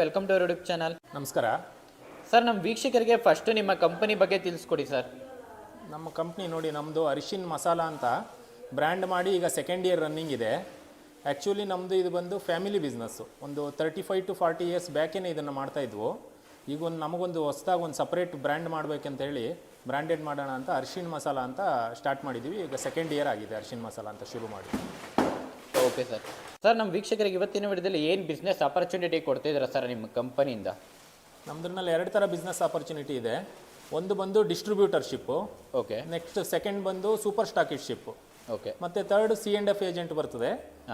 Welcome to YouTube channel ನಮಸ್ಕಾರ. Sir ನಮ್ಮ ವೀಕ್ಷಕರಿಗೆ ಫಸ್ಟ್ ನಿಮ್ಮ ಕಂಪನಿ ಬಗ್ಗೆ ತಿಳಿಸ್ಕೊಡಿ ಸರ್ ನಮ್ಮ ಕಂಪ್ನಿ ನೋಡಿ ನಮ್ಮದು ಅರಿಶಿನ್ ಮಸಾಲ ಅಂತ ಬ್ರ್ಯಾಂಡ್ ಮಾಡಿ ಈಗ ಸೆಕೆಂಡ್ ಇಯರ್ ರನ್ನಿಂಗ್ ಇದೆ. ಆ್ಯಕ್ಚುಲಿ ನಮ್ಮದು ಇದು ಬಂದು ಫ್ಯಾಮಿಲಿ ಬಿಸ್ನೆಸ್ಸು ಒಂದು thirty five to forty years ಬ್ಯಾಕೇನೆ ಇದನ್ನು ಮಾಡ್ತಾಯಿದ್ವು ಈಗ ಒಂದು ನಮಗೊಂದು ಹೊಸ್ದಾಗಿ ಒಂದು ಸಪ್ರೇಟ್ ಬ್ರ್ಯಾಂಡ್ ಮಾಡಬೇಕಂತ ಹೇಳಿ ಬ್ರ್ಯಾಂಡೆಡ್ ಮಾಡೋಣ ಅಂತ ಅರ್ಶಿನ್ ಮಸಾಲ ಅಂತ ಸ್ಟಾರ್ಟ್ ಮಾಡಿದ್ದೀವಿ ಈಗ ಸೆಕೆಂಡ್ ಇಯರ್ ಆಗಿದೆ ಅರ್ಶಿನ್ ಮಸಾಲ ಅಂತ ಶುರು ಮಾಡಿ. ಓಕೆ ಸರ್ ಸರ್ ನಮ್ಮ ವೀಕ್ಷಕರಿಗೆ ಇವತ್ತಿನ ವಿಡಿಯೋದಲ್ಲಿ ಏನು ಬಿಸ್ನೆಸ್ ಆಪರ್ಚುನಿಟಿ ಕೊಡ್ತಿದ್ದೀರಾ ಸರ್ ನಿಮ್ಮ ಕಂಪನಿಯಿಂದ ನಮ್ಮದ್ರಲ್ಲಿ ಎರಡು ಥರ ಬಿಸ್ನೆಸ್ ಆಪರ್ಚುನಿಟಿ ಇದೆ. ಒಂದು ಬಂದು ಡಿಸ್ಟ್ರಿಬ್ಯೂಟರ್ಶಿಪ್ಪು ಓಕೆ ನೆಕ್ಸ್ಟ್ ಸೆಕೆಂಡ್ ಬಂದು ಸೂಪರ್ ಸ್ಟಾಕಿಶ್ಶಿಪ್ಪು ಓಕೆ ಮತ್ತೆ third C and F agent ಬರ್ತದೆ.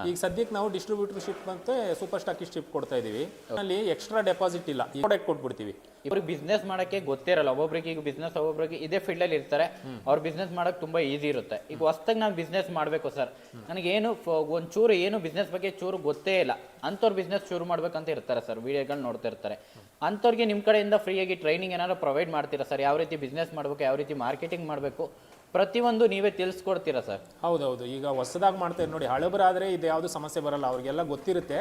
ಈಗ ಸದ್ಯಕ್ಕೆ ನಾವು ಡಿಸ್ಟ್ರಿಬ್ಯೂಟರ್ಶಿಪ್ ಮತ್ತೆ ಸೂಪರ್ ಸ್ಟಾಕಿಶ್ಶಿಪ್ ಕೊಡ್ತಾ ಇದೀವಿ ಅಲ್ಲಿ ಎಕ್ಸ್ಟ್ರಾ ಡೆಪಾಸಿಟ್ ಇಲ್ಲ. ಪ್ರಾಡಕ್ಟ್ ಕೊಟ್ಬಿಡ್ತೀವಿ. ಇವ್ರಿಗೆ ಬಿಸ್ನೆಸ್ ಮಾಡೋಕ್ಕೆ ಗೊತ್ತಿರಲ್ಲ ಒಬ್ಬೊಬ್ರಿಗೆ ಈಗ ಬಿಸ್ನೆಸ್ ಒಬ್ಬೊಬ್ರಿಗೆ ಇದೇ ಫೀಲ್ಡ್ ಅಲ್ಲಿ ಇರ್ತಾರೆ. ಅವ್ರ ಬಿಸ್ನೆಸ್ ಮಾಡೋಕೆ ತುಂಬಾ ಈಸಿ ಇರುತ್ತೆ. ಈಗ ಹೊಸ್ತಾಗಿ ನಾನು ಬಿಸ್ನೆಸ್ ಮಾಡಬೇಕು ಸರ್. ನನಗೆ ಏನು ಒಂಚೂರು ಏನು ಬಿಸ್ನೆಸ್ ಬಗ್ಗೆ ಚೂರು ಗೊತ್ತೇ ಇಲ್ಲ. ಅಂಥವ್ರು ಬಿಸ್ನೆಸ್ ಶುರು ಮಾಡ್ಬೇಕಂತ ಇರ್ತಾರೆ ಸರ್. ವಿಡಿಯೋಗಳು ನೋಡ್ತಾ ಇರ್ತಾರೆ. ಅಂಥವ್ರಿಗೆ ನಿಮ್ಮ ಕಡೆಯಿಂದ ಫ್ರೀಯಾಗಿ ಟ್ರೈನಿಂಗ್ ಏನಾದ್ರು ಪ್ರೊವೈಡ್ ಮಾಡ್ತೀರಾ ಸರ್? ಯಾವ ರೀತಿ ಬಿಸ್ನೆಸ್ ಮಾಡಬೇಕು ಯಾವ ರೀತಿ ಮಾರ್ಕೆಟಿಂಗ್ ಮಾಡಬೇಕು? ಪ್ರತಿಯೊಂದು ನೀವೇ ತಿಳಿಸ್ಕೊಡ್ತೀರಾ ಸರ್? ಹೌದೌದು. ಈಗ ಹೊಸದಾಗಿ ಮಾಡ್ತಾ ಇದ್ದಾರೆ ನೋಡಿ ಹಳಬರಾದ್ರೆ ಇದು ಯಾವುದು ಸಮಸ್ಯೆ ಬರಲ್ಲ ಅವ್ರಿಗೆಲ್ಲ ಗೊತ್ತಿರುತ್ತೆ.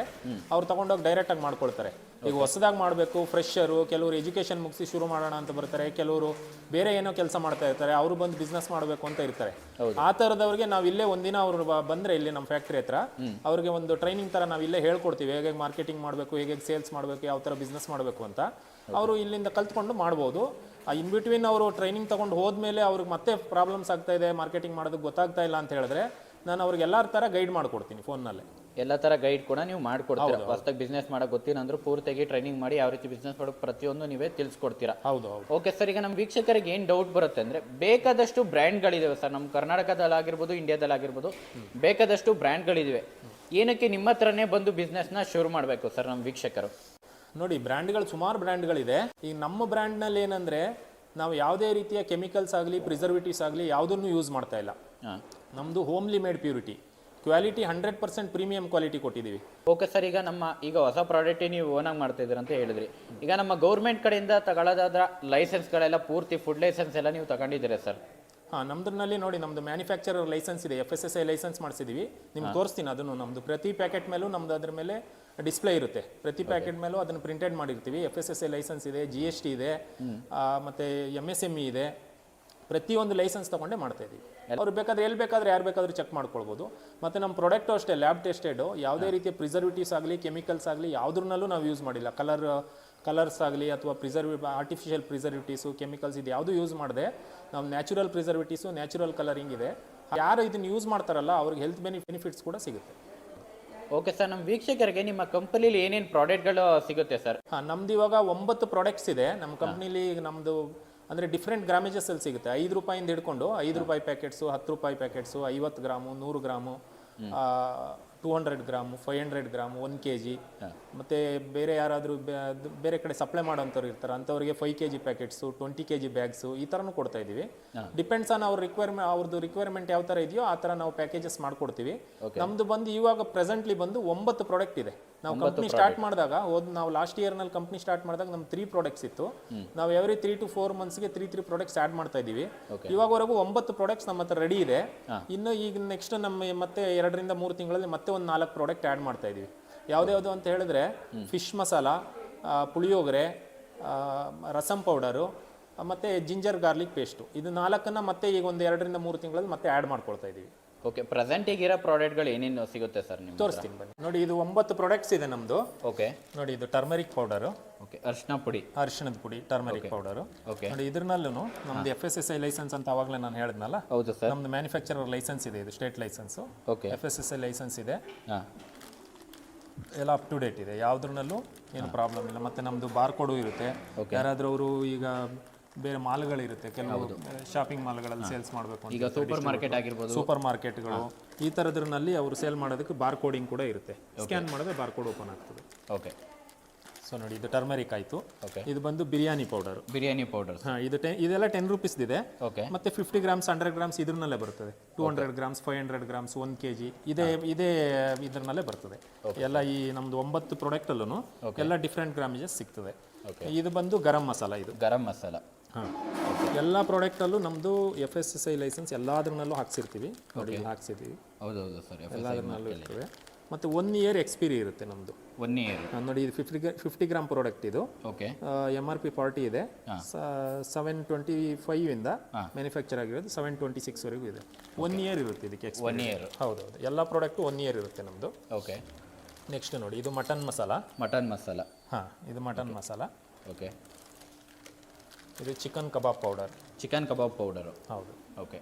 ಅವ್ರು ತಗೊಂಡೋಗಿ ಡೈರೆಕ್ಟ್ ಆಗಿ ಮಾಡ್ಕೊಳ್ತಾರೆ. ಈಗ ಹೊಸದಾಗಿ ಮಾಡಬೇಕು ಫ್ರೆಶರು ಕೆಲವರು ಎಜುಕೇಷನ್ ಮುಗಿಸಿ ಶುರು ಮಾಡೋಣ ಅಂತ ಬರ್ತಾರೆ ಕೆಲವರು ಬೇರೆ ಏನೋ ಕೆಲಸ ಮಾಡ್ತಾ ಇರ್ತಾರೆ ಅವರು ಬಂದು ಬಿಸ್ನೆಸ್ ಮಾಡಬೇಕು ಅಂತ ಇರ್ತಾರೆ. ಆ ಥರದವ್ರಿಗೆ ನಾವು ಇಲ್ಲೇ ಒಂದಿನ ಅವರು ಬಂದ್ರೆ ಇಲ್ಲಿ ನಮ್ಮ ಫ್ಯಾಕ್ಟ್ರಿ ಹತ್ರ ಅವ್ರಿಗೆ ಒಂದು ಟ್ರೈನಿಂಗ್ ತರ ನಾವು ಇಲ್ಲೇ ಹೇಳ್ಕೊಡ್ತೀವಿ ಹೇಗೆ ಮಾರ್ಕೆಟಿಂಗ್ ಮಾಡಬೇಕು ಹೇಗೆ ಸೇಲ್ಸ್ ಮಾಡಬೇಕು ಯಾವ ಥರ ಬಿಸ್ನೆಸ್ ಮಾಡಬೇಕು ಅಂತ. ಅವರು ಇಲ್ಲಿಂದ ಕಲ್ತ್ಕೊಂಡು ಮಾಡ್ಬೋದು. ಆ ಇನ್ ಬಿಟ್ವೀನ್ ಅವರು ಟ್ರೈನಿಂಗ್ ತಗೊಂಡು ಹೋದ್ಮೇಲೆ ಅವ್ರಿಗೆ ಮತ್ತೆ ಪ್ರಾಬ್ಲಮ್ಸ್ ಆಗ್ತಾ ಇದೆ ಮಾರ್ಕೆಟಿಂಗ್ ಮಾಡೋದಕ್ಕೆ ಗೊತ್ತಾಗ್ತಾ ಇಲ್ಲ ಅಂತ ಹೇಳಿದ್ರೆ ನಾನು ಅವ್ರಿಗೆ ಎಲ್ಲರ ಥರ ಗೈಡ್ ಮಾಡ್ಕೊಡ್ತೀನಿ ಫೋನ್ನಲ್ಲೇ ಎಲ್ಲ ಥರ ಗೈಡ್ ಕೂಡ ನೀವು ಮಾಡ್ಕೊಡ್ತೀರಾ. ಹೊಸ್ದಾಗಿ ಬಿಸ್ನೆಸ್ ಮಾಡೋಕೆ ಗೊತ್ತಿಲ್ಲ ಅಂದ್ರೆ ಪೂರ್ತಿಯಾಗಿ ಟ್ರೈನಿಂಗ್ ಮಾಡಿ ಯಾವ ರೀತಿ ಬಿಸ್ನೆಸ್ ಮಾಡೋಕೆ ಪ್ರತಿಯೊಂದು ನೀವೇ ತಿಳಿಸ್ಕೊಡ್ತೀರಾ. ಹೌದು ಹೌದು. ಓಕೆ ಸರ್ ಈಗ ನಮ್ಮ ವೀಕ್ಷಕರಿಗೆ ಏನು ಡೌಟ್ ಬರುತ್ತೆ ಅಂದರೆ ಬೇಕಾದಷ್ಟು ಬ್ರ್ಯಾಂಡ್ಗಳಿದಾವೆ ಸರ್ ನಮ್ಮ ಕರ್ನಾಟಕದಲ್ಲಾಗಿರ್ಬೋದು ಇಂಡಿಯಾದಲ್ಲಾಗಿರ್ಬೋದು ಬೇಕಾದಷ್ಟು ಬ್ರ್ಯಾಂಡ್ಗಳಿವೆ ಏನಕ್ಕೆ ನಿಮ್ಮ ಹತ್ರನೇ ಬಂದು ಬಿಸ್ನೆಸ್ನ ಶುರು ಮಾಡಬೇಕು ಸರ್ ನಮ್ಮ ವೀಕ್ಷಕರು? ನೋಡಿ ಬ್ರ್ಯಾಂಡ್ಗಳು ಸುಮಾರು ಬ್ರ್ಯಾಂಡ್ಗಳಿದೆ. ಈಗ ನಮ್ಮ ಬ್ರ್ಯಾಂಡ್ನಲ್ಲಿ ಏನಂದರೆ ನಾವು ಯಾವುದೇ ರೀತಿಯ ಕೆಮಿಕಲ್ಸ್ ಆಗಲಿ ಪ್ರಿಸರ್ವೇಟಿವ್ಸ್ ಆಗಲಿ ಯಾವುದನ್ನು ಯೂಸ್ ಮಾಡ್ತಾ ಇಲ್ಲ. ನಮ್ಮದು homely made purity. Quality hundred percent premium quality ಕೊಟ್ಟಿದ್ದೀವಿ ಓಕೆ ಸರ್ ಈಗ ನಮ್ಮ ಈಗ ಹೊಸ ಪ್ರಾಡಕ್ಟ್ ನೀವು ಓನಾಗಿ ಮಾಡ್ತಾ ಇದ್ದೀರಾ ಅಂತ ಹೇಳಿದ್ರಿ. ಈಗ ನಮ್ಮ ಗೌರ್ಮೆಂಟ್ ಕಡೆಯಿಂದ ತಗೊಳ್ಳೋದಾದ್ರ ಲೈಸೆನ್ಸ್ಗಳೆಲ್ಲ ಪೂರ್ತಿ ಫುಡ್ ಲೈಸೆನ್ಸ್ ಎಲ್ಲ ನೀವು ತಗೊಂಡಿದ್ದೀರಾ ಸರ್? ಹಾಂ ನಮ್ದ್ರಲ್ಲಿ ನೋಡಿ ನಮ್ಮದು ಮ್ಯಾನುಫ್ಯಾಕ್ಚರರ್ ಲೈಸೆನ್ಸ್ ಇದೆ F S S I license ಮಾಡಿಸಿದ್ದೀವಿ ನಿಮ್ಗೆ ತೋರಿಸ್ತೀನಿ ಅದನ್ನು. ನಮ್ಮದು ಪ್ರತಿ ಪ್ಯಾಕೆಟ್ ಮೇಲೂ ನಮ್ದು ಅದ್ರ ಮೇಲೆ ಡಿಸ್ಪ್ಲೇ ಇರುತ್ತೆ. ಪ್ರತಿ ಪ್ಯಾಕೆಟ್ ಮೇಲೂ ಅದನ್ನು ಪ್ರಿಂಟೆಡ್ ಮಾಡಿರ್ತೀವಿ. F S S I license ಇದೆ ಜಿ ಎಸ್ ಟಿ ಇದೆ ಮತ್ತು ಮತ್ತೆ ಎಂ ಎಸ್ ಎಂ ಇ ಇದೆ. ಪ್ರತಿಯೊಂದು ಲೈಸೆನ್ಸ್ ತೊಗೊಂಡೇ ಮಾಡ್ತಾ ಇದ್ದೀವಿ ಅವ್ರು ಬೇಕಾದ್ರೆ ಎಲ್ಲಿ ಬೇಕಾದ್ರೆ ಯಾರು ಬೇಕಾದ್ರೂ ಚೆಕ್ ಮಾಡ್ಕೊಳ್ಬೋದು. ಮತ್ತು ನಮ್ಮ ಪ್ರಾಡಕ್ಟು ಅಷ್ಟೇ ಲ್ಯಾಬ್ ಟೆಸ್ಟೆಡು ಯಾವುದೇ ರೀತಿಯ ಪ್ರಿಸರ್ವೇಟಿವ್ಸ್ ಆಗಲಿ ಕೆಮಿಕಲ್ಸ್ ಆಗಲಿ ಯಾವುದ್ರಲ್ಲೂ ನಾವು ಯೂಸ್ ಮಾಡಿಲ್ಲ. ಕಲರ್ ಕಲರ್ಸ್ ಆಗಲಿ ಅಥವಾ ಪ್ರಿಸರ್ವಿ ಆರ್ಟಿಫಿಷಿಯಲ್ ಪ್ರಿಸರ್ವೇಟಿವ್ಸು ಕೆಮಿಕಲ್ಸ್ ಇದು ಯಾವುದು ಯೂಸ್ ಮಾಡಿದೆ ನಾವು ನ್ಯಾಚುರಲ್ ಪ್ರಿಸರ್ವೇಟಿವ್ಸು ನ್ಯಾಚುರಲ್ ಕಲರಿಂಗ್ ಇದೆ. ಯಾರು ಇದನ್ನು ಯೂಸ್ ಮಾಡ್ತಾರಲ್ಲ ಅವ್ರಿಗೆ ಹೆಲ್ತ್ ಬೆನಿ ಬೆನಿಫಿಟ್ಸ್ ಕೂಡ ಸಿಗುತ್ತೆ. ಓಕೆ ಸರ್ ನಮ್ಮ ವೀಕ್ಷಕರಿಗೆ ನಿಮ್ಮ ಕಂಪನಿಲಿ ಏನೇನು ಪ್ರಾಡಕ್ಟ್ಗಳು ಸಿಗುತ್ತೆ ಸರ್ ಹಾಂ ನಮ್ದು ಇವಾಗ ಒಂಬತ್ತು ಪ್ರಾಡಕ್ಟ್ಸ್ ಇದೆ. ನಮ್ಮ ಕಂಪ್ನಿಲಿ ನಮ್ಮದು ಅಂದರೆ ಡಿಫ್ರೆಂಟ್ ಗ್ರಾಮೇಜಸಲ್ಲಿ ಸಿಗುತ್ತೆ. ಐದು ರೂಪಾಯಿಂದ ಹಿಡ್ಕೊಂಡು ಐದು ರೂಪಾಯಿ ಪ್ಯಾಕೆಟ್ಸು ಹತ್ತು ರೂಪಾಯಿ ಪ್ಯಾಕೆಟ್ಸು ಐವತ್ತು ಗ್ರಾಮು ನೂರು gram two hundred gram five hundred gram one K G ಮತ್ತು ಬೇರೆ ಯಾರಾದರೂ ಬೇರೆ ಕಡೆ ಸಪ್ಲೈ ಮಾಡೋಂಥವ್ರು ಇರ್ತಾರೆ ಅಂಥವ್ರಿಗೆ five K G packets twenty K G bags ಈ ಥರನೂ ಕೊಡ್ತಾ ಇದ್ದೀವಿ. ಡಿಪೆಂಡ್ಸ್ ಆನ್ ಅವ್ರ ರಿಕ್ವೈರ್ಮೆ ಅವ್ರದ್ದು ರಿಕ್ವೈರ್ಮೆಂಟ್ ಯಾವ ಥರ ಇದೆಯೋ ಆ ಥರ ನಾವು ಪ್ಯಾಕೇಜಸ್ ಮಾಡ್ಕೊಡ್ತೀವಿ. ನಮ್ದು ಬಂದು ಇವಾಗ ಪ್ರೆಸೆಂಟ್ಲಿ ಬಂದು ಒಂಬತ್ತು ಪ್ರಾಡಕ್ಟ್ ಇದೆ. ನಾವು ಕಂಪ್ನಿ ಸ್ಟಾರ್ಟ್ ಮಾಡಿದಾಗ ಹೋದ್ ನಾವು ಲಾಸ್ಟ್ ಇಯರ್ನಲ್ಲಿ ಕಂಪ್ನಿ ಸ್ಟಾರ್ಟ್ ಮಾಡಿದಾಗ ನಮ್ಮ ತ್ರೀ ಪ್ರಾಡಕ್ಟ್ಸ್ ಇತ್ತು. ನಾವು ಎವ್ರಿ ತ್ರೀ ಟು ಫೋರ್ ಮಂತ್ಸ್ಗೆ ತ್ರೀ ತ್ರೀ ಪ್ರಾಡಕ್ಟ್ಸ್ ಆ್ಯಡ್ ಮಾಡ್ತಾ ಇದ್ದೀವಿ. ಇವಾಗವರೆಗೂ ಒಂಬತ್ತು ಪ್ರಾಡಕ್ಟ್ಸ್ ನಮ್ಮ ಹತ್ರ ರೆಡಿ ಇದೆ. ಇನ್ನು ಈಗ ನೆಕ್ಸ್ಟ್ ನಮ್ಮ ಮತ್ತೆ ಎರಡರಿಂದ ಮೂರು ತಿಂಗಳಲ್ಲಿ ಮತ್ತೆ ಒಂದು ನಾಲ್ಕು ಪ್ರಾಡಕ್ಟ್ ಆ್ಯಡ್ ಮಾಡ್ತಾ ಇದೀವಿ ಯಾವ್ದ್ಯಾವ್ದು ಅಂತ ಹೇಳಿದ್ರೆ ಫಿಶ್ ಮಸಾಲ ಪುಳಿಯೋಗರೆ ಆ, ರಸಂ ಪೌಡರು ಮತ್ತೆ ಜಿಂಜರ್ ಗಾರ್ಲಿಕ್ ಪೇಸ್ಟು ಇದು ನಾಲ್ಕನ್ನ ಮತ್ತೆ ಈಗ ಒಂದು ಎರಡರಿಂದ ಮೂರು ತಿಂಗಳಲ್ಲಿ ಮತ್ತೆ ಆ್ಯಡ್ ಮಾಡ್ಕೊಳ್ತಾ ಇದೀವಿ ಓಕೆ ಪ್ರೆಸೆಂಟ್ ಈಗಿರೋ ಪ್ರಾಡಕ್ಟ್ಗಳು ಏನೇನು ಸಿಗುತ್ತೆ ಸರ್ ನಿಮ್ಗೆ ತೋರಿಸ್ತೀನಿ ಬನ್ನಿ. ನೋಡಿ ಇದು ಒಂಬತ್ತು ಪ್ರಾಡಕ್ಟ್ಸ್ ಇದೆ ನಮ್ಮದು ಓಕೆ ನೋಡಿ ಇದು ಟರ್ಮರಿಕ್ ಪೌಡರು ಓಕೆ ಅರ್ಶಿನ ಪುಡಿ. ಅರಿಶಿಣದ ಪುಡಿ ಟರ್ಮರಿಕ್ ಪೌಡರು ಓಕೆ ನೋಡಿ ಇದ್ರಲ್ಲೂ ನಮ್ದು F S S I license ಅಂತ ಅವಾಗಲೇ ನಾನು ಹೇಳಿದ್ನಲ್ಲ? ಹೌದು ಸರ್ ನಮ್ದು ಮ್ಯಾನುಫ್ಯಾಕ್ಚರರ್ ಲೈಸೆನ್ಸ್ ಇದೆ ಇದು state license okay F S S I license ಇದೆ. ಹಾಂ. ಎಲ್ಲ ಅಪ್ ಟು ಡೇಟ್ ಇದೆ. ಯಾವ್ದ್ರಲ್ಲೂ ಏನು ಪ್ರಾಬ್ಲಮ್ ಇಲ್ಲ. ಮತ್ತೆ ನಮ್ದು ಬಾರ್ ಕೋಡು ಇರುತ್ತೆ ಯಾರಾದರೂ ಅವರು ಈಗ ಬೇರೆ ಮಾಲ್ಗಳಿರುತ್ತೆ ಕೆಲವು ಶಾಪಿಂಗ್ ಮಾಲ್ಗಳಲ್ಲಿ ಸೇಲ್ಸ್ ಮಾಡಬೇಕು ಈಗ ಸೂಪರ್ ಮಾರ್ಕೆಟ್ ಆಗಿರ್ಬೋದು. ಸೂಪರ್ ಮಾರ್ಕೆಟ್ಗಳು ಈ ಥರದ್ರಲ್ಲಿ ಅವರು ಸೇಲ್ ಮಾಡೋದಕ್ಕೆ ಬಾರ್ ಕೋಡಿಂಗ್ ಕೂಡ ಇರುತ್ತೆ. ಸ್ಕ್ಯಾನ್ ಮಾಡಿದ್ರೆ ಬಾರ್ ಕೋಡ್ ಓಪನ್ ಆಗ್ತದೆ. ಓಕೆ ಸೊ ನೋಡಿ ಇದು ಟರ್ಮರಿಕ್ ಆಯಿತು. ಓಕೆ ಇದು ಬಂದು ಬಿರಿಯಾನಿ ಪೌಡರ್ ಬಿರಿಯಾನಿ ಪೌಡರ್ ಹಾಂ ಇದು ಟೆ ಇದೆಲ್ಲ ಟೆನ್ ರುಪೀಸ್ ಇದೆ. ಓಕೆ ಮತ್ತೆ ಫಿಫ್ಟಿ ಗ್ರಾಮ್ಸ್ ಹಂಡ್ರೆಡ್ ಗ್ರಾಮ್ಸ್ ಇದ್ರನ್ನಲ್ಲೇ ಬರ್ತದೆ. Two hundred grams five hundred grams one K G ಇದೇ ಇದೇ ಇದ್ರನ್ನಲ್ಲೇ ಬರ್ತದೆ. ಎಲ್ಲ ಈ ನಮ್ದು ಒಂಬತ್ತು ಪ್ರಾಡಕ್ಟಲ್ಲೂ ಎಲ್ಲ ಡಿಫ್ರೆಂಟ್ ಗ್ರಾಮೇಜಸ್ ಸಿಗ್ತದೆ. ಇದು ಬಂದು ಗರಂ ಮಸಾಲ ಇದು. ಗರಂ ಮಸಾಲ. ಹಾಂ. ಎಲ್ಲ ಪ್ರಾಡಕ್ಟಲ್ಲೂ ನಮ್ಮದು F S S I license ಎಲ್ಲದ್ರನ್ನಲ್ಲೂ ಹಾಕ್ಸಿರ್ತೀವಿ. ನೋಡಿ ಹೌದು ಹಾಕ್ಸಿರ್ತೀವಿ ಹೌದೌದು ಸರ್ ಎಲ್ಲದ್ರಲ್ಲೂ ಇರ್ತವೆ. ಮತ್ತು ಒನ್ ಇಯರ್ ಎಕ್ಸ್ಪೀರಿ ಇರುತ್ತೆ ನಮ್ಮದು ಒನ್ ಇಯರ್ ನೋಡಿ ಇದು ಫಿಫ್ಟಿ ಫಿಫ್ಟಿ ಗ್ರಾಮ್ ಪ್ರಾಡಕ್ಟ್ ಇದು. Okay M R P forty ಇದೆ. ಸೆವೆನ್ ಟ್ವೆಂಟಿ ಫೈವ್ ಇಂದ ಮ್ಯಾನುಫ್ಯಾಕ್ಚರ್ ಆಗಿರೋದು ಸೆವೆನ್ ಟ್ವೆಂಟಿ ಸಿಕ್ಸ್ವರೆಗೂ ಇದೆ. ಒನ್ ಇಯರ್ ಇರುತ್ತೆ ಇದಕ್ಕೆ ಒನ್ ಇಯರ್ ಹೌದು ಹೌದು ಎಲ್ಲ ಪ್ರಾಡಕ್ಟು ಒನ್ ಇಯರ್ ಇರುತ್ತೆ ನಮ್ಮದು ಓಕೆ ನೆಕ್ಸ್ಟ್ ನೋಡಿ ಇದು ಮಟನ್ ಮಸಾಲ ಮಟನ್ ಮಸಾಲ ಹಾಂ ಇದು ಮಟನ್ ಮಸಾಲ ಓಕೆ ಇದು chicken kebab powder. Chicken kebab powder. ಹೌದು. ಓಕೆ.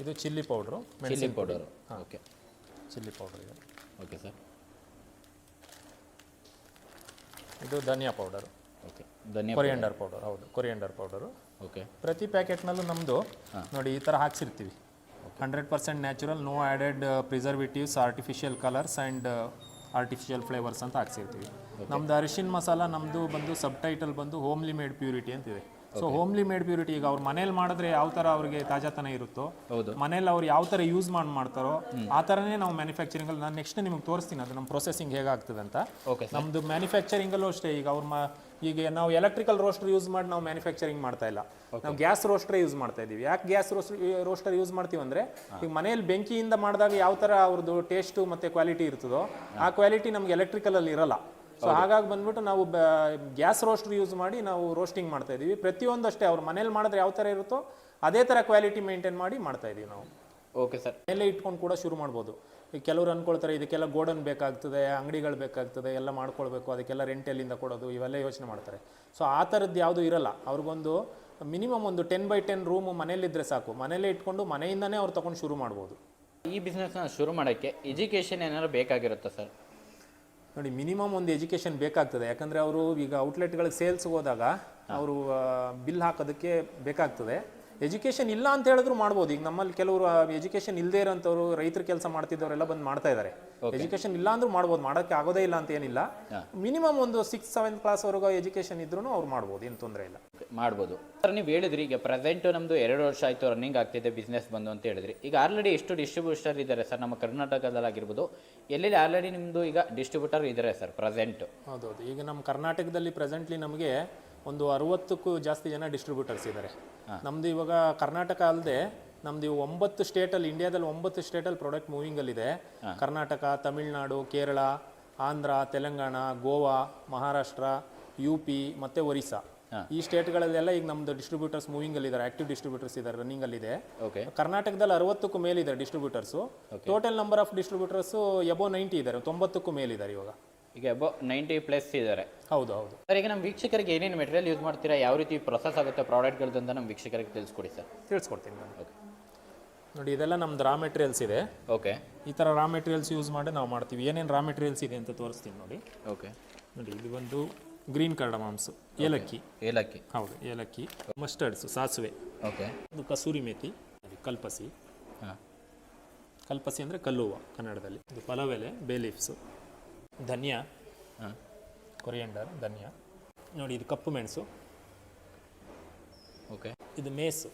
ಇದು ಚಿಲ್ಲಿ ಪೌಡ್ರು ಚಿಲ್ಲಿ ಪೌಡರು. ಹಾಂ. ಓಕೆ. ಚಿಲ್ಲಿ ಪೌಡರ್ ಇದೆ. Okay sir. ಇದು ಧನಿಯಾ ಪೌಡರ್. ಓಕೆ. ಧನಿಯಾ ಕೊರಿಯಂಡರ್ ಪೌಡರ್ ಹೌದು. Coriander powder. ಓಕೆ. ಪ್ರತಿ ಪ್ಯಾಕೆಟ್ನಲ್ಲೂ ನಮ್ಮದು ನೋಡಿ ಈ ಥರ ಹಾಕ್ಸಿರ್ತೀವಿ. Hundred percent natural no added preservatives artificial colours and artificial flavours ಅಂತ ಹಾಕ್ಸಿರ್ತೀವಿ. ನಮ್ದು ಅರಿಶಿನ್ ಮಸಾಲ ನಮ್ಮದು ಬಂದು ಸಬ್ ಟೈಟಲ್ ಬಂದು ಹೋಮ್ಲಿ ಮೇಡ್ ಪ್ಯೂರಿಟಿ ಅಂತಿದೆ. ಸೊ ಹೋಮ್ಲಿ ಮೇಡ್ ಪ್ಯೂರಿಟಿ ಈಗ ಅವ್ರ ಮನೇಲಿ ಮಾಡಿದ್ರೆ ಯಾವ ತರ ಅವ್ರಿಗೆ ತಾಜಾತನ ಇರುತ್ತೋ ಮನೇಲಿ ಅವ್ರು ಯಾವ ತರ ಯೂಸ್ ಮಾಡಿ ಮಾಡ್ತಾರೋ ಆ ತರನೇ ನಾವು ಮ್ಯಾನುಫ್ಯಾಕ್ಚರಿಂಗ್ ಅಲ್ಲಿ ನಾನು ನೆಕ್ಸ್ಟ್ ನಿಮ್ಗೆ ತೋರಿಸ್ತೀನಿ ಅದು ನಮ್ಮ ಪ್ರೊಸೆಸಿಂಗ್ ಹೇಗಾಗ್ತದೆ ಅಂತ. ಓಕೆ ಮ್ಯಾನುಫ್ಯಾಕ್ಚರಿಂಗ್ ಅಲ್ಲೂ ಮ್ಯಾನುಫ್ಯಾಕ್ಚರಿಂಗಲ್ಲೂ ಅಷ್ಟೇ ಈಗ ಅವ್ರ ಮ ಈಗ ನಾವು ಎಲೆಕ್ಟ್ರಿಕಲ್ ರೋಸ್ಟರ್ ಯೂಸ್ ಮಾಡಿ ನಾವು ಮ್ಯಾನುಫ್ಯಾಕ್ಚರಿಂಗ್ ಮಾಡ್ತಾ ಇಲ್ಲ. ನಾವು ಗ್ಯಾಸ್ ರೋಸ್ಟರ್ ಯೂಸ್ ಮಾಡ್ತಾ ಇದೀವಿ ಯಾಕೆ ಗ್ಯಾಸ್ ರೋಸ್ಟರ್ ರೋಸ್ಟರ್ ಯೂಸ್ ಮಾಡ್ತೀವಿ ಅಂದ್ರೆ ಈಗ ಮನೆಯಲ್ಲಿ ಬೆಂಕಿಯಿಂದ ಮಾಡಿದಾಗ ಯಾವ ತರ ಅವ್ರದ್ದು ಟೇಸ್ಟು ಮತ್ತೆ ಕ್ವಾಲಿಟಿ ಇರ್ತದೋ ಆ ಕ್ವಾಲಿಟಿ ನಮ್ಗೆ ಎಲೆಕ್ಟ್ರಿಕಲಲ್ಲಿ ಇರಲ್ಲ. ಸೊ ಹಾಗಾಗಿ ಬಂದ್ಬಿಟ್ಟು ನಾವು ಗ್ಯಾಸ್ ರೋಸ್ಟರ್ ಯೂಸ್ ಮಾಡಿ ನಾವು ರೋಸ್ಟಿಂಗ್ ಮಾಡ್ತಾ ಇದೀವಿ ಪ್ರತಿಯೊಂದಷ್ಟೇ ಅವ್ರ ಮನೇಲಿ ಮಾಡಿದ್ರೆ ಯಾವ ಥರ ಇರುತ್ತೋ ಅದೇ ಥರ ಕ್ವಾಲಿಟಿ ಮೇಂಟೈನ್ ಮಾಡಿ ಮಾಡ್ತಾ ಇದೀವಿ ನಾವು. Okay sir. ಮೇಲೆ ಇಟ್ಕೊಂಡು ಕೂಡ ಶುರು ಮಾಡ್ಬೋದು. ಈಗ ಕೆಲವರು ಅನ್ಕೊಳ್ತಾರೆ ಇದಕ್ಕೆಲ್ಲ ಗೋಡನ್ ಬೇಕಾಗ್ತದೆ ಅಂಗಡಿಗಳು ಬೇಕಾಗ್ತದೆ ಎಲ್ಲ ಮಾಡ್ಕೊಳ್ಬೇಕು ಅದಕ್ಕೆಲ್ಲ ರೆಂಟ್ ಎಲ್ಲಿಂದ ಕೊಡೋದು ಇವೆಲ್ಲ ಯೋಚನೆ ಮಾಡ್ತಾರೆ. ಸೊ ಆ ಥರದ್ದು ಯಾವುದೂ ಇರಲ್ಲ. ಅವ್ರಿಗೊಂದು ಮಿನಿಮಮ್ ಒಂದು ಟೆನ್ ಬೈ ಟೆನ್ ರೂಮು ಮನೇಲಿದ್ದರೆ ಸಾಕು. ಮನೇಲೇ ಇಟ್ಕೊಂಡು ಮನೆಯಿಂದನೇ ಅವ್ರು ತೊಗೊಂಡು ಶುರು ಮಾಡ್ಬೋದು. ಈ ಬಿಸ್ನೆಸ್ನ ಶುರು ಮಾಡೋಕ್ಕೆ ಎಜುಕೇಷನ್ ಏನಾದ್ರು ಬೇಕಾಗಿರುತ್ತಾ ಸರ್? ನೋಡಿ ಮಿನಿಮಮ್ ಒಂದು ಎಜುಕೇಷನ್ ಬೇಕಾಗ್ತದೆ. ಯಾಕಂದರೆ ಅವರು ಈಗ ಔಟ್ಲೆಟ್ಗಳಿಗೆ ಸೇಲ್ಸ್ ಹೋದಾಗ ಅವರು ಬಿಲ್ ಹಾಕೋದಕ್ಕೆ ಬೇಕಾಗ್ತದೆ. ಎಜುಕೇಷನ್ ಇಲ್ಲ ಅಂತ ಹೇಳಿದ್ರು ಮಾಡ್ಬೋದು. ಈಗ ನಮ್ಮಲ್ಲಿ ಕೆಲವರು ಎಜುಕೇಷನ್ ಇಲ್ಲದೇ ಇರೋಂಥವ್ರು ರೈತರ ಕೆಲಸ ಮಾಡ್ತಿದ್ದವರೆಲ್ಲ ಬಂದು ಮಾಡ್ತಾ ಇದ್ದಾರೆ ಎಜುಕೇಷನ್ ಇಲ್ಲ ಅಂದ್ರೂ ಮಾಡ್ಬೋದು. ಮಾಡೋಕ್ಕೆ ಆಗೋದೇ ಇಲ್ಲ ಅಂತ ಏನಿಲ್ಲ. ಮಿನಿಮಮ್ ಒಂದು ಸಿಕ್ಸ್ ಸೆವೆಂತ್ ಕ್ಲಾಸ್ವರೆಗೂ ಎಜುಕೇಷನ್ ಇದ್ರೂ ಅವ್ರು ಮಾಡ್ಬೋದು. ಏನು ತೊಂದರೆ ಇಲ್ಲ. ಮಾಡ್ಬೋದು. ಸರ್ ನೀವು ಹೇಳಿದ್ರಿ ಈಗ ಪ್ರೆಸೆಂಟ್ ನಮ್ಮದು ಎರಡು ವರ್ಷ ಆಯಿತು ರನ್ನಿಂಗ್ ಆಗ್ತಿದೆ ಬಿಸ್ನೆಸ್ ಬಂದು ಅಂತ ಹೇಳಿದ್ರಿ. ಈಗ ಆಲ್ರೆಡಿ ಎಷ್ಟು ಡಿಸ್ಟ್ರಿಬ್ಯೂಟರ್ ಇದ್ದಾರೆ ಸರ್? ನಮ್ಮ ಕರ್ನಾಟಕದಲ್ಲಾಗಿರ್ಬೋದು. ಎಲ್ಲೆಲ್ಲಿ ಆಲ್ರೆಡಿ ನಿಮ್ಮದು ಈಗ ಡಿಸ್ಟ್ರಿಬ್ಯೂಟರ್ ಇದ್ದಾರೆ ಸರ್ ಪ್ರೆಸೆಂಟ್ ಹೌದೌದು. ಈಗ ನಮ್ಮ ಕರ್ನಾಟಕದಲ್ಲಿ ಪ್ರೆಸೆಂಟ್ಲಿ ನಮಗೆ ಒಂದು ಅರವತ್ತಕ್ಕೂ ಜಾಸ್ತಿ ಜನ ಡಿಸ್ಟ್ರಿಬ್ಯೂಟರ್ಸ್ ಇದ್ದಾರೆ ನಮ್ದು ಇವಾಗ ಕರ್ನಾಟಕ ಅಲ್ಲದೆ ನಮ್ದು ಒಂಬತ್ತು ಸ್ಟೇಟಲ್ಲಿ ಇಂಡಿಯಾದಲ್ಲಿ ಒಂಬತ್ತು ಸ್ಟೇಟಲ್ಲಿ ಪ್ರಾಡಕ್ಟ್ ಮೂವಿಂಗಲ್ಲಿದೆ ಕರ್ನಾಟಕ ತಮಿಳ್ನಾಡು ಕೇರಳ ಆಂಧ್ರ ತೆಲಂಗಾಣ ಗೋವಾ ಮಹಾರಾಷ್ಟ್ರ ಯು ಪಿ ಮತ್ತು ಒರಿಸ್ಸಾ. ಈ ಸ್ಟೇಟ್ಗಳಲ್ಲೆಲ್ಲ ಈಗ ನಮ್ದು ಡಿಸ್ಟ್ರಿಬ್ಯೂಟರ್ಸ್ ಮೂವಿಂಗ್ ಮೂವಿಂಗಲ್ಲಿದ್ದಾರೆ ಆಕ್ಟಿವ್ ಡಿಸ್ಟ್ರಿಬ್ಯೂಟರ್ಸ್ ಇದ್ದಾರೆ ರನ್ನಿಂಗಲ್ಲಿದೆ ಓಕೆ ಕರ್ನಾಟಕದಲ್ಲಿ ಅರವತ್ತಕ್ಕೂ ಮೇಲಿದೆ distributors total number of distributors above ninety ಇದ್ದಾರೆ ತೊಂಬತ್ತಕ್ಕೂ ಮೇಲಿದ್ದಾರೆ ಇವಾಗ. ಈಗ ಅಬೌ ನೈಂಟಿ ಪ್ಲಸ್ ಇದ್ದಾರೆ. ಹೌದು ಹೌದು. ಸರ್ ಈಗ ನಮ್ಮ ವೀಕ್ಷಕರಿಗೆ ಏನೇನು ಮೆಟೀರಿಯಲ್ ಯೂಸ್ ಮಾಡ್ತೀರಾ? ಯಾವ ರೀತಿ ಪ್ರೊಸೆಸ್ ಆಗುತ್ತೆ ಪ್ರಾಡಕ್ಟ್ಗಳದ್ದು ಅಂತ ನಮ್ಮ ವೀಕ್ಷಕರಿಗೆ ತಿಳಿಸ್ಕೊಡಿ ಸರ್ ತಿಳಿಸ್ಕೊಡ್ತೀನಿ ನಾನು. ಓಕೆ ನೋಡಿ ಇದೆಲ್ಲ ನಮ್ದು ರಾ ಮೆಟೀರಿಯಲ್ಸ್ ಇದೆ. ಓಕೆ ಈ ಥರ ರಾ ಮೆಟೀರಿಯಲ್ಸ್ ಯೂಸ್ ಮಾಡಿ ನಾವು ಮಾಡ್ತೀವಿ. ಏನೇನು ರಾ ಮೆಟೀರಿಯಲ್ಸ್ ಇದೆ ಅಂತ ತೋರಿಸ್ತೀನಿ ನೋಡಿ. ಓಕೆ ನೋಡಿ ಇದು ಒಂದು ಗ್ರೀನ್ ಕರ್ಡಮಾಮ್ಸು ಏಲಕ್ಕಿ. ಏಲಕ್ಕಿ. ಹೌದು ಏಲಕ್ಕಿ ಮಸ್ಟರ್ಡ್ಸ್ ಸಾಸಿವೆ. ಓಕೆ ಇದು ಕಸೂರಿ ಮೇಥಿ ಕಲ್ಪಸಿ. ಹಾಂ. ಕಲ್ಪಸಿ ಅಂದರೆ ಕಲ್ಲುವ ಕನ್ನಡದಲ್ಲಿ. ಇದು ಪಲವೆಲೆ ಬೇ ಲೀಫ್ಸು ಧನಿಯಾ. ಹಾಂ. ಕೊರಿಯಂಡರ್ ಧನಿಯಾ. ನೋಡಿ ಇದು ಕಪ್ಪು ಮೆಣಸು. ಓಕೆ. ಇದು ಮೇಸು.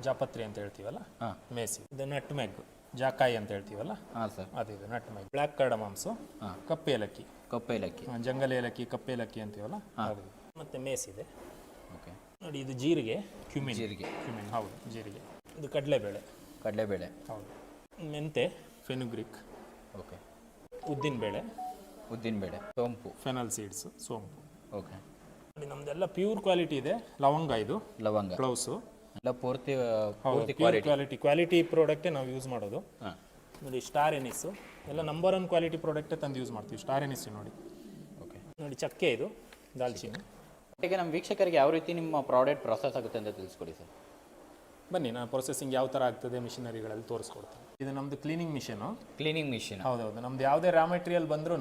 ಜಾಪತ್ರಿ ಅಂತ ಹೇಳ್ತೀವಲ್ಲ? ಹಾಂ. ಮೇಸು. ಇದು ನಟ್ ಮ್ಯಾಗ್ ಜಾಕಾಯಿ ಅಂತ ಹೇಳ್ತೀವಲ್ಲ? ಹಾಂ ಸರ್. ಅದು ಇದು ನಟ್ ಮ್ಯಾಗ್. ಬ್ಲ್ಯಾಕ್ ಕರ್ಡಮಾಮ್ಸು ಹಾಂ. ಕಪ್ಪು ಏಲಕ್ಕಿ. ಕಪ್ಪು ಏಲಕ್ಕಿ. ಆ, ಜಂಗಲ್ ಏಲಕ್ಕಿ ಕಪ್ಪು ಏಲಕ್ಕಿ ಅಂತೀವಲ್ಲ? ಅದು ಮತ್ತು ಮೇಸಿದೆ. ಓಕೆ. ನೋಡಿ ಇದು ಜೀರಿಗೆ ಕ್ಯುಮಿನ್. ಜೀರಿಗೆ. ಕ್ಯುಮಿನ್ ಹೌದು ಜೀರಿಗೆ. ಇದು ಕಡಲೆಬೇಳೆ. ಕಡಲೆಬೇಳೆ. ಹೌದು. ಮೆಂತೆ ಫೆನುಗ್ರಿಕ್. ಓಕೆ. ಉದ್ದಿನಬೇಳೆ ಉದ್ದಿನಬೇಳೆ ಸೋಂಪು. ಫೆನಲ್ ಸೀಡ್ಸ್ ಸೋಂಪು. ಓಕೆ. ನೋಡಿ ನಮ್ದೆಲ್ಲ ಪ್ಯೂರ್ ಕ್ವಾಲಿಟಿ ಇದೆ. ಲವಂಗ ಇದು. ಲವಂಗ. ಬ್ಲೌಸು ಎಲ್ಲ ಪೂರ್ತಿ ಪೂರ್ತಿ ಪ್ಯೂರ್ ಕ್ವಾಲಿಟಿ ಕ್ವಾಲಿಟಿ ಪ್ರಾಡಕ್ಟೇ ನಾವು ಯೂಸ್ ಮಾಡೋದು. ನೋಡಿ ಸ್ಟಾರ್ ಎನಿಸ್ ಎಲ್ಲ ನಂಬರ್ ಒನ್ ಕ್ವಾಲಿಟಿ ಪ್ರಾಡಕ್ಟೇ ತಂದು ಯೂಸ್ ಮಾಡ್ತೀವಿ. ಸ್ಟಾರ್ ಎನಿಸ್ ನೋಡಿ. ಓಕೆ. ನೋಡಿ ಚಕ್ಕೆ ಇದು ದಾಲ್ಚಿನ್ನಿ. ಈಗ ನಮ್ಮ ವೀಕ್ಷಕರಿಗೆ ಯಾವ ರೀತಿ ನಿಮ್ಮ ಪ್ರಾಡಕ್ಟ್ ಪ್ರೊಸೆಸ್ ಆಗುತ್ತೆ ಅಂತ ತಿಳಿಸ್ಕೊಡಿ ಸರ್. ಬನ್ನಿ ನಾನು ಪ್ರೊಸೆಸಿಂಗ್ ಯಾವ ಥರ ಆಗ್ತದೆ ಮಿಷಿನರಿಗಳಲ್ಲಿ ತೋರಿಸ್ಕೊಡ್ತೀನಿ. ಇದು ನಮ್ದು ಕ್ಲೀನಿಂಗ್ ಮಿಷನ್ ಕ್ಲೀನಿಂಗ್ ಮಿಷಿನ್ ಹೌದೌದು. ನಮ್ದು ಯಾವುದೇ ರಾ ಮೆಟೀರಿಯಲ್ ಬಂದ್ರೂ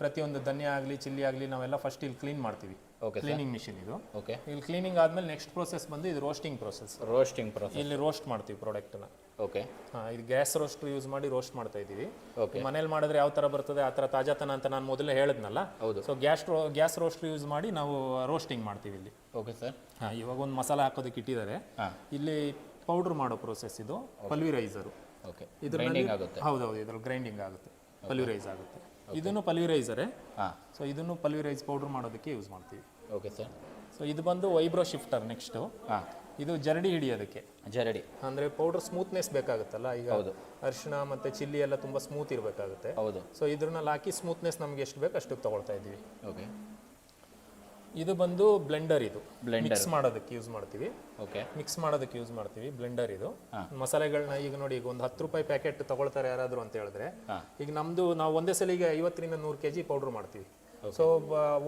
ಪ್ರತಿಯೊಂದು ಧನ್ಯ ಆಗಲಿ ಚಿಲ್ಲಿ ಆಗಲಿ ನಾವೆಲ್ಲ ಫಸ್ಟ್ ಇಲ್ಲಿ ಕ್ಲೀನ್ ಮಾಡ್ತೀವಿ. ಓಕೆ ಕ್ಲೀನಿಂಗ್ ಮಿಷಿನ್ ಇದು. ಓಕೆ ಇಲ್ಲಿ ಕ್ಲೀನಿಂಗ್ ಆದ್ಮೇಲೆ ನೆಕ್ಸ್ಟ್ ಪ್ರೋಸೆಸ್ ಬಂದು ಇದು ರೋಸ್ಟಿಂಗ್ ಪ್ರೋಸೆಸ್ ರೋಸ್ಟಿಂಗ್ ಪ್ರೋಸೆಸ್ ಇಲ್ಲಿ ರೋಸ್ಟ್ ಮಾಡ್ತೀವಿ ಪ್ರಾಡಕ್ಟನ್ನ ಓಕೆ ಹಾಂ ಇದು ಗ್ಯಾಸ್ ರೋಸ್ಟ್ ಯೂಸ್ ಮಾಡಿ ರೋಸ್ಟ್ ಮಾಡ್ತಾ ಇದ್ದೀವಿ. ಓಕೆ ಮನೇಲಿ ಮಾಡಿದ್ರೆ ಯಾವ ಥರ ಬರ್ತದೆ ಆ ಥರ ತಾಜಾತನ ಅಂತ ನಾನು ಮೊದಲೇ ಹೇಳಿದ್ನಲ್ಲ? ಹೌದು. So gas gas roast use ಮಾಡಿ ನಾವು ರೋಸ್ಟಿಂಗ್ ಮಾಡ್ತೀವಿ ಇಲ್ಲಿ. ಓಕೆ ಸರ್ ಹಾಂ ಇವಾಗ ಒಂದು ಮಸಾಲ ಹಾಕೋದಕ್ಕೆ ಇಟ್ಟಿದ್ದಾರೆ. ಇಲ್ಲಿ ಪೌಡ್ರ್ ಮಾಡೋ ಪ್ರೋಸೆಸ್ ಇದು. ಪಲ್ವಿರೈಸರು. ಓಕೆ ಇದರಲ್ಲಿ ಆಗುತ್ತೆ. ಹೌದೌದು ಇದ್ರಲ್ಲಿ ಗ್ರೈಂಡಿಂಗ್ ಆಗುತ್ತೆ. ಪಲ್ಯೂರೈಸ್ ಆಗುತ್ತೆ. ಇದನ್ನು ಪಲ್ಯೂರೈಸರೇ ಹಾಂ. ಸೊ ಇದನ್ನು ಪಲ್ಯೂರೈಸ್ ಪೌಡರ್ ಮಾಡೋದಕ್ಕೆ ಯೂಸ್ ಮಾಡ್ತೀವಿ. ಓಕೆ ಸರ್ ಸೊ ಇದು ಬಂದು ವೈಬ್ರೋ ಶಿಫ್ಟರ್ ನೆಕ್ಸ್ಟು ಹಾಂ. ಇದು ಜರಡಿ ಹಿಡಿಯೋದಕ್ಕೆ. ಜರಡಿ. ಅಂದ್ರೆ ಪೌಡರ್ ಸ್ಮೂತ್ನೆಸ್ ಬೇಕಾಗುತ್ತಲ್ಲ ಈಗ ಹೌದು. ಅರಿಶಿಣ ಮತ್ತೆ ಚಿಲ್ಲಿ ಎಲ್ಲ ತುಂಬಾ ಸ್ಮೂತ್ ಇರಬೇಕಾಗುತ್ತೆ. ಹೌದು. ಸೊ ಇದ್ರನ್ನ ಹಾಕಿ ಸ್ಮೂತ್ನೆಸ್ ನಮ್ಗೆ ಎಷ್ಟು ಬೇಕು ಅಷ್ಟಕ್ಕೆ ತಗೊಳ್ತಾ ಇದ್ದೀವಿ. ಓಕೆ ಇದು ಬಂದು ಬ್ಲೆಂಡರ್ ಇದು. ಮಿಕ್ಸ್ ಮಾಡೋದಕ್ಕೆ ಯೂಸ್ ಮಾಡ್ತೀವಿ. ಓಕೆ. ಮಿಕ್ಸ್ ಮಾಡೋದಕ್ಕೆ ಯೂಸ್ ಮಾಡ್ತೀವಿ. ಬ್ಲೆಂಡರ್ ಇದು. ಮಸಾಲೆಗಳನ್ನ ಈಗ ನೋಡಿ ಈಗ ಒಂದು ಹತ್ತು ರೂಪಾಯಿ ಪ್ಯಾಕೆಟ್ ತಗೊಳ್ತಾರೆ ಯಾರಾದರೂ ಅಂತ ಹೇಳಿದ್ರೆ ಈಗ ನಮ್ದು ನಾವು ಒಂದೇ ಸಲಿಗೆ ಐವತ್ತರಿಂದ ನೂರು ಕೆ ಜಿ ಪೌಡರ್ ಮಾಡ್ತೀವಿ ಸೊ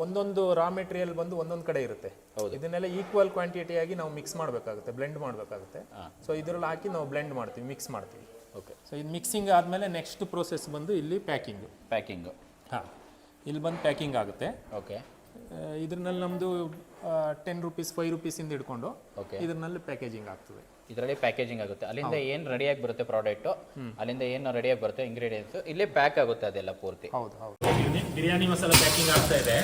ಒಂದೊಂದು ರಾ ಮೆಟೀರಿಯಲ್ ಬಂದು ಒಂದೊಂದು ಕಡೆ ಇರುತ್ತೆ. ಇದನ್ನೆಲ್ಲ ಈಕ್ವಲ್ ಕ್ವಾಂಟಿಟಿ ಆಗಿ ನಾವು ಮಿಕ್ಸ್ ಮಾಡಬೇಕಾಗುತ್ತೆ ಬ್ಲೆಂಡ್ ಮಾಡಬೇಕಾಗುತ್ತೆ. ಸೊ ಇದರಲ್ಲಿ ಹಾಕಿ ನಾವು ಬ್ಲೆಂಡ್ ಮಾಡ್ತೀವಿ ಮಿಕ್ಸ್ ಮಾಡ್ತೀವಿ. ಓಕೆ. ಸೊ ಇದು ಮಿಕ್ಸಿಂಗ್ ಆದಮೇಲೆ ನೆಕ್ಸ್ಟ್ ಪ್ರೋಸೆಸ್ ಬಂದು ಇಲ್ಲಿ ಪ್ಯಾಕಿಂಗು ಪ್ಯಾಕಿಂಗು ಹಾಂ. ಇಲ್ಲಿ ಬಂದು ಪ್ಯಾಕಿಂಗ್ ಆಗುತ್ತೆ. ಓಕೆ. ಇದ್ರಲ್ಲಿ ನಮ್ದು ಟೆನ್ ರುಪೀಸ್ ಫೈವ್ ರುಪೀಸಿಂದ ಹಿಡ್ಕೊಂಡು ಓಕೆ ಇದ್ರಲ್ಲಿ ಪ್ಯಾಕೇಜಿಂಗ್ ಆಗ್ತದೆ. ಇದರಲ್ಲಿ ಪ್ಯಾಕೇಜಿಂಗ್ ಆಗುತ್ತೆ. ಅಲ್ಲಿಂದ ಏನು ರೆಡಿಯಾಗಿ ಬರುತ್ತೆ ಪ್ರಾಡಕ್ಟು ಅಲ್ಲಿಂದ ಏನು ರೆಡಿಯಾಗಿ ಬರುತ್ತೆ ಇಂಗ್ರೀಡಿಯೆಂಟ್ಸ್ ಇಲ್ಲಿ ಪ್ಯಾಕ್ ಆಗುತ್ತೆ ಅದೆಲ್ಲ ಪೂರ್ತಿ. ಹೌದು ಹೌದು. ಬಿರಿಯಾನಿ ಮಸಾಲ ಪ್ಯಾಕಿಂಗ್ ಆಗ್ತಾ ಇದೆ.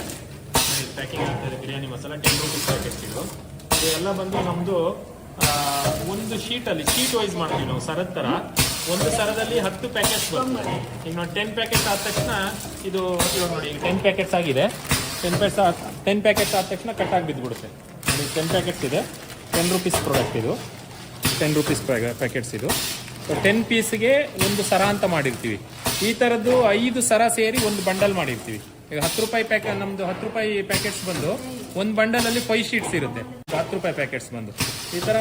ಪ್ಯಾಕಿಂಗ್ ಆಗ್ತಾ ಇದೆ biryani masala ten rupees packet ಇದು. ಇದೆಲ್ಲ ಬಂದು ನಮ್ದು ಒಂದು ಶೀಟಲ್ಲಿ ಶೀಟ್ ವೈಸ್ ಮಾಡ್ತೀವಿ ನಾವು ಸರದ ಥರ ಒಂದು ಸರದಲ್ಲಿ ಹತ್ತು ಪ್ಯಾಕೆಟ್ಸ್ ಬರ್ತದೆ. ಈಗ ನಾವು ಟೆನ್ ಪ್ಯಾಕೆಟ್ ಆದ ತಕ್ಷಣ ಇದು ನೋಡಿ ಈಗ ಟೆನ್ ಪ್ಯಾಕೆಟ್ಸ್ ಆಗಿದೆ. ಟೆನ್ ಪೈಸ ಟೆನ್ ಪ್ಯಾಕೆಟ್ಸ್ ಆದ ತಕ್ಷಣ ಕಟ್ ಆಗಿ ಬಿದ್ದುಬಿಡುತ್ತೆ. ನೋಡಿ ಟೆನ್ ಪ್ಯಾಕೆಟ್ಸ್ ಇದೆ. ಟೆನ್ ರುಪೀಸ್ ಪ್ರಾಡಕ್ಟ್ ಇದು. ಟೆನ್ ರುಪೀಸ್ ಪ್ಯಾಕೆಟ್ಸ್ ಇದು. ಟೆನ್ ಪೀಸ್ಗೆ ಒಂದು ಸರ ಅಂತ ಮಾಡಿರ್ತೀವಿ. ಈ ಥರದ್ದು ಐದು ಸರ ಸೇರಿ ಒಂದು ಬಂಡಲ್ ಮಾಡಿರ್ತೀವಿ. ಈಗ ಹತ್ತು ರೂಪಾಯಿ ಪ್ಯಾಕ್ ನಮ್ಮದು ಹತ್ತು ರೂಪಾಯಿ ಪ್ಯಾಕೆಟ್ಸ್ ಬಂದು ಒಂದು ಬಂಡಲಲ್ಲಿ ಫೈವ್ ಶೀಟ್ಸ್ ಇರುತ್ತೆ. ಹತ್ತು ರೂಪಾಯಿ ಪ್ಯಾಕೆಟ್ಸ್ ಬಂದು. ಈ ಥರ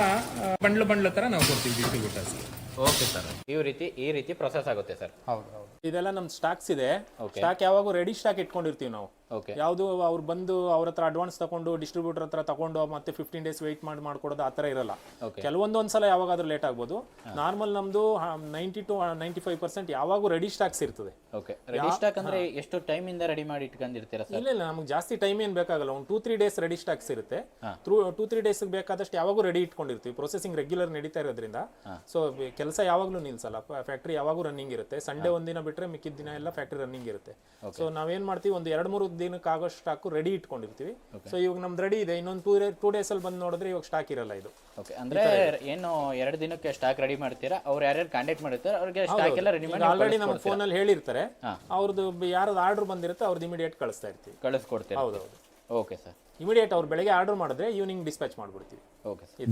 ಬಂಡ್ಲು ಬಂಡ್ಲು ಥರ ನಾವು ಕೊಡ್ತೀವಿ ಡಿಸ್ಟ್ರಿಬ್ಯೂಟರ್ಸ್ಗೆ ಓಕೆ ಸರ್ ಈ ರೀತಿ ಈ ರೀತಿ ಪ್ರೊಸೆಸ್ ಆಗುತ್ತೆ ಸರ್ ಹೌದು ಹೌದು. ಇದೆಲ್ಲ ನಮ್ಮ ಸ್ಟಾಕ್ಸ್ ಇದೆ. ಸ್ಟಾಕ್ ಯಾವಾಗೂ ರೆಡಿ ಸ್ಟಾಕ್ ಇಟ್ಕೊಂಡಿರ್ತೀವಿ ನಾವು. ಯಾವುದು ಅವ್ರು ಬಂದು ಅವ್ರ ಹತ್ರ ಅಡ್ವಾನ್ಸ್ ತಗೊಂಡು ಡಿಸ್ಟ್ರಿಬ್ಯೂಟರ್ ಹತ್ರ ತಗೊಂಡು ಮತ್ತೆ ಫಿಫ್ಟೀನ್ ಡೇಸ್ ವೇಟ್ ಮಾಡಿ ಮಾಡ್ಕೊಡೋದು ಆ ಥರ ಇರಲ್ಲ. ಕೆಲವೊಂದೊಂದ್ಸಲ ಯಾವಾಗಾದ್ರೂ ಲೇಟ್ ಆಗ್ಬೋದು. ನಾರ್ಮಲ್ ನಮ್ದು ninety two ninety five percent ಯಾವಾಗೂ ರೆಡಿ ಸ್ಟಾಕ್ಸ್ ಇರ್ತದೆ. ರೆಡಿ ಸ್ಟಾಕ್ ಅಂದ್ರೆ ಎಷ್ಟು ಟೈಮ್ ಇಂದ ರೆಡಿ ಮಾಡಿ ಇಟ್ಕೊಂಡಿರ್ತೀರಾ ಇಲ್ಲ ಇಲ್ಲ ನಮ್ಗೆ ಜಾಸ್ತಿ ಟೈಮ್ ಏನು ಬೇಕಾಗಲ್ಲ. ಒಂದು two three days ready stocks ಇರುತ್ತೆ. ತ್ರೂ ಟೂ ತ್ರೀ ಡೇಸ್ ಬೇಕಾದಷ್ಟು ಯಾವಾಗೂ ರೆಡಿ ಇಟ್ಕೊಂಡಿರ್ತೀವಿ. ಪ್ರೊಸೆಸಿಂಗ್ ರೆಗ್ಯುಲರ್ ನಡೀತಾ ಇರೋದ್ರಿಂದ. ಸೊ ಕೆಲಸ ಯಾವಾಗಲೂ ನಿಲ್ಸಲ್ಲ. ಫ್ಯಾಕ್ಟ್ರಿ ಯಾವಾಗೂ ರನ್ನಿಂಗ್ ಇರುತ್ತೆ. ಸಂಡೇ ಒಂದಿನ ಬಿಟ್ಟರೆ ಮಿಕ್ಕಿದ ದಿನ ಎಲ್ಲ ಫ್ಯಾಕ್ಟ್ರಿ ರನ್ನಿಂಗ್ ಇರುತ್ತೆ. ಸೊ ನಾವೇನ್ ಮಾಡ್ತೀವಿ ಒಂದು ಎರಡು ಮೂರು ದಿನಕ್ಕೆ ಆಗೋ ಸ್ಟಾಕ್ ರೆಡಿ ಇಟ್ಕೊಂಡಿರ್ತೀವಿ ಸೊ ಇವಾಗ ನಮ್ದು ರೆಡಿ ಇದೆ. ಇನ್ನೊಂದು ಟೂ ಟೂ ಡೇಸ್ ಅಲ್ಲಿ ಬಂದು ನೋಡಿದ್ರೆ ಇವಾಗ ಸ್ಟಾಕ್ ಇರಲ್ಲ ಇದು. ಓಕೆ ಅಂದ್ರೆ ಏನು ಎರಡು ದಿನಕ್ಕೆ ಸ್ಟಾಕ್ ರೆಡಿ ಮಾಡ್ತೀರಾ? ಅವ್ರು ಯಾರ್ಯಾರು ಕಾಂಟ್ಯಾಕ್ಟ್ ಮಾಡಿರ್ತಾರೆ ಅವ್ರಿಗೆ ಸ್ಟಾಕ್ ಎಲ್ಲ ರೆಡಿ ಮಾಡಿ ಆಲ್ರೆಡಿ ನಮ್ಗೆ ಫೋನಲ್ಲಿ ಹೇಳಿರ್ತಾರೆ. ಅವ್ರದ್ದು ಯಾರದ್ದು ಆರ್ಡರ್ ಬಂದಿರುತ್ತೆ ಅವ್ರದ್ದು ಇಮಿಡಿಯೇಟ್ ಕಳಿಸ್ತಾ ಇರ್ತೀವಿ. ಕಳಿಸ್ಕೊಡ್ತೀರಾ? ಹೌದು ಓಕೆ ಸರ್ ಇಮಿಡಿಯೇಟ್ ಅವ್ರು ಬೆಳಗ್ಗೆ ಆರ್ಡರ್ ಮಾಡಿದ್ರೆ ಈವ್ನಿಂಗ್ ಡಿಸ್ಪ್ಯಾಚ್ ಮಾಡಿಬಿಡ್ತೀವಿ.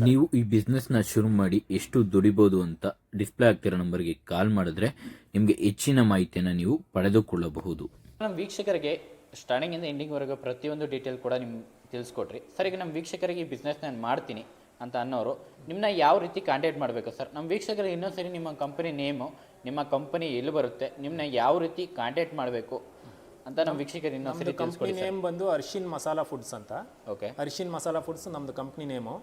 ನೀವು ಈ ಬಿಸ್ನೆಸ್ನ ಶುರು ಮಾಡಿ ಎಷ್ಟು ದುಡಿಬೋದು ಅಂತ ಡಿಸ್ಪ್ಲೇ ಆಗ್ತಿರೋ ನಂಬರ್ಗೆ ಕಾಲ್ ಮಾಡಿದ್ರೆ ನಿಮಗೆ ಹೆಚ್ಚಿನ ಮಾಹಿತಿಯನ್ನು ನೀವು ಪಡೆದುಕೊಳ್ಳಬಹುದು. ನಮ್ಮ ವೀಕ್ಷಕರಿಗೆ ಸ್ಟಾರ್ಟಿಂಗ್ ಇಂದ ಎಂಡಿಂಗ್ ವರೆಗೂ ಪ್ರತಿಯೊಂದು ಡೀಟೇಲ್ ಕೂಡ ನಿಮ್ಗೆ ತಿಳಿಸ್ಕೊಟ್ರಿ. ಸರ್ ಈಗ ನಮ್ಮ ವೀಕ್ಷಕರಿಗೆ ಈ ಬಿಸ್ನೆಸ್ ನಾನು ಮಾಡ್ತೀನಿ ಅಂತ ಅನ್ನೋರು ನಿಮ್ಮನ್ನ ಯಾವ ರೀತಿ ಕಾಂಟ್ಯಾಕ್ಟ್ ಮಾಡಬೇಕು ಸರ್ ನಮ್ಮ ವೀಕ್ಷಕರಿಗೆ ಇನ್ನೊಂದ್ಸರಿ ನಿಮ್ಮ ಕಂಪನಿ ನೇಮು ನಿಮ್ಮ ಕಂಪನಿ ಎಲ್ಲಿ ಬರುತ್ತೆ ನಿಮ್ಮನ್ನ ಯಾವ ರೀತಿ ಕಾಂಟ್ಯಾಕ್ಟ್ ಮಾಡಬೇಕು ಅಂತ ನಮ್ಮ ವೀಕ್ಷಕರಿಗೆ ಇನ್ನೊಂದ್ಸರಿ ಕಂಪ್ನಿ ನೇಮ್ ಬಂದು ಅರ್ಶಿನ್ ಮಸಾಲಾ ಫುಡ್ಸ್ ಅಂತ. ಓಕೆ ಅರ್ಶಿನ್ ಮಸಾಲಾ ಫುಡ್ಸ್ ನಮ್ಮದು ಕಂಪ್ನಿ ನೇಮು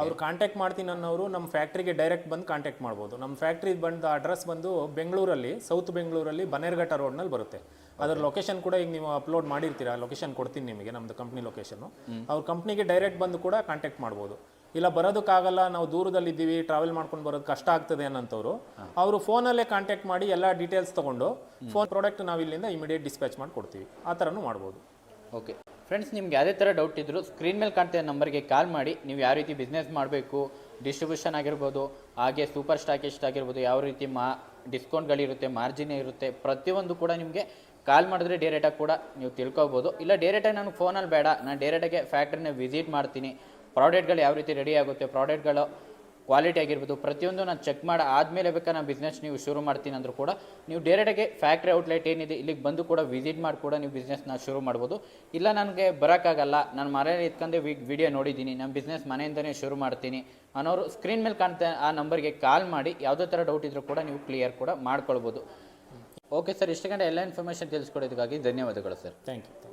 ಅವ್ರು ಕಾಂಟ್ಯಾಕ್ಟ್ ಮಾಡ್ತೀನಿ ಅನ್ನೋರು ನಮ್ಮ ಫ್ಯಾಕ್ಟ್ರಿಗೆ ಡೈರೆಕ್ಟ್ ಬಂದು ಕಾಂಟ್ಯಾಕ್ಟ್ ಮಾಡ್ಬೋದು. ನಮ್ಮ ಫ್ಯಾಕ್ಟ್ರಿ ಬಂದ ಅಡ್ರೆಸ್ ಬಂದು ಬೆಂಗಳೂರಲ್ಲಿ ಸೌತ್ ಬೆಂಗಳೂರಲ್ಲಿ ಬನೇರ್ಘಟ್ಟ ರೋಡ್ನಲ್ಲಿ ಬರುತ್ತೆ. ಅದರ ಲೊಕೇಶನ್ ಕೂಡ ಈಗ ನೀವು ಅಪ್ಲೋಡ್ ಮಾಡಿರ್ತೀರಾ? ಲೊಕೇಶನ್ ಕೊಡ್ತೀನಿ ನಿಮಗೆ ನಮ್ಮದು ಕಂಪ್ನಿ ಲೊಕೇಶನು ಅವ್ರ ಕಂಪ್ನಿಗೆ ಡೈರೆಕ್ಟ್ ಬಂದು ಕೂಡ ಕಾಂಟ್ಯಾಕ್ಟ್ ಮಾಡ್ಬೋದು. ಇಲ್ಲ ಬರೋದಕ್ಕಾಗಲ್ಲ ನಾವು ದೂರದಲ್ಲಿದ್ದೀವಿ ಟ್ರಾವೆಲ್ ಮಾಡ್ಕೊಂಡು ಬರೋದು ಕಷ್ಟ ಆಗ್ತದೆ ಅನ್ನೋಂಥವ್ರು ಅವರು ಫೋನಲ್ಲೇ ಕಾಂಟ್ಯಾಕ್ಟ್ ಮಾಡಿ ಎಲ್ಲ ಡೀಟೇಲ್ಸ್ ತೊಗೊಂಡು ಫೋನ್ ಪ್ರಾಡಕ್ಟ್ ನಾವು ಇಲ್ಲಿಂದ ಇಮಿಡಿಯೇಟ್ ಡಿಸ್ಪ್ಯಾಚ್ ಮಾಡಿ ಕೊಡ್ತೀವಿ. ಆ ಥರನೂ ಮಾಡ್ಬೋದು. ಓಕೆ ಫ್ರೆಂಡ್ಸ್ ನಿಮ್ಗೆ ಯಾವುದೇ ಥರ ಡೌಟ್ ಇದ್ದರೂ ಸ್ಕ್ರೀನ್ ಮೇಲೆ ಕಾಣ್ತಿರೋ ನಂಬರ್ಗೆ ಕಾಲ್ ಮಾಡಿ. ನೀವು ಯಾವ ರೀತಿ ಬಿಸ್ನೆಸ್ ಮಾಡಬೇಕು ಡಿಸ್ಟ್ರಿಬ್ಯೂಷನ್ ಆಗಿರ್ಬೋದು ಹಾಗೆ ಸೂಪರ್ ಸ್ಟಾಕಿಸ್ಟ್ ಆಗಿರ್ಬೋದು ಯಾವ ರೀತಿ ಮಾ ಡಿಸ್ಕೌಂಟ್ಗಳಿರುತ್ತೆ ಮಾರ್ಜಿನ್ ಇರುತ್ತೆ ಪ್ರತಿಯೊಂದು ಕೂಡ ನಿಮಗೆ ಕಾಲ್ ಮಾಡಿದ್ರೆ ಡೈರೆಕ್ಟಾಗಿ ಕೂಡ ನೀವು ತಿಳ್ಕೊಬೋದು. ಇಲ್ಲ ಡೈರೆಕ್ಟಾಗಿ ನನಗೆ ಫೋನಲ್ಲಿ ಬೇಡ. ನಾನು ಡೈರೆಕ್ಟಾಗಿ ಫ್ಯಾಕ್ಟ್ರಿನ ವಿಸಿಟ್ ಮಾಡ್ತೀನಿ. ಪ್ರಾಡಕ್ಟ್ಗಳು ಯಾವ ರೀತಿ ರೆಡಿ ಆಗುತ್ತೆ ಪ್ರಾಡಕ್ಟ್ಗಳು ಕ್ವಾಲಿಟಿ ಆಗಿರ್ಬೋದು, ಪ್ರತಿಯೊಂದು ನಾನು ಚೆಕ್ ಮಾಡಿ, ಆದಮೇಲೆ ಬೇಕಾ ನಾನು ಬಿಸ್ನೆಸ್ ನೀವು ಶುರು ಮಾಡ್ತೀನಿ ಅಂದರೂ ಕೂಡ ನೀವು ಡೈರೆಕ್ಟಾಗಿ ಫ್ಯಾಕ್ಟ್ರಿ ಔಟ್ಲೆಟ್ ಏನಿದೆ, ಇಲ್ಲಿಗೆ ಬಂದು ಕೂಡ ವಿಸಿಟ್ ಮಾಡಿ ಕೂಡ ನೀವು ಬಿಸ್ನೆಸ್ನ ಶುರು ಮಾಡ್ಬೋದು. ಇಲ್ಲ, ನನಗೆ ಬರೋಕ್ಕಾಗಲ್ಲ. ನಾನು ಮನೆಯಲ್ಲಿ ಇಟ್ಕೊಂಡೆ ವಿಡಿಯೋ ನೋಡಿದ್ದೀನಿ. ನಮ್ಮ ಬಿಸ್ನೆಸ್ ಮನೆಯಿಂದನೇ ಶುರು ಮಾಡ್ತೀನಿ. ಅನ್ನೋರು ಸ್ಕ್ರೀನ್ ಮೇಲೆ ಕಾಣ್ತಾ ಆ ನಂಬರ್ಗೆ ಕಾಲ್ ಮಾಡಿ, ಯಾವುದೇ ಥರ ಡೌಟ್ ಇದ್ದರೂ ಕೂಡ ನೀವು ಕ್ಲಿಯರ್ ಕೂಡ ಮಾಡ್ಕೊಳ್ಬೋದು. ಓಕೆ ಸರ್ ಇಷ್ಟು ಗಂಟೆ ಎಲ್ಲ ಇನ್ಫಾರ್ಮೇಷನ್ ತಿಳಿಸ್ಕೊಡೋದಕ್ಕಾಗಿ ಧನ್ಯವಾದಗಳು ಸರ್ ಥ್ಯಾಂಕ್ ಯು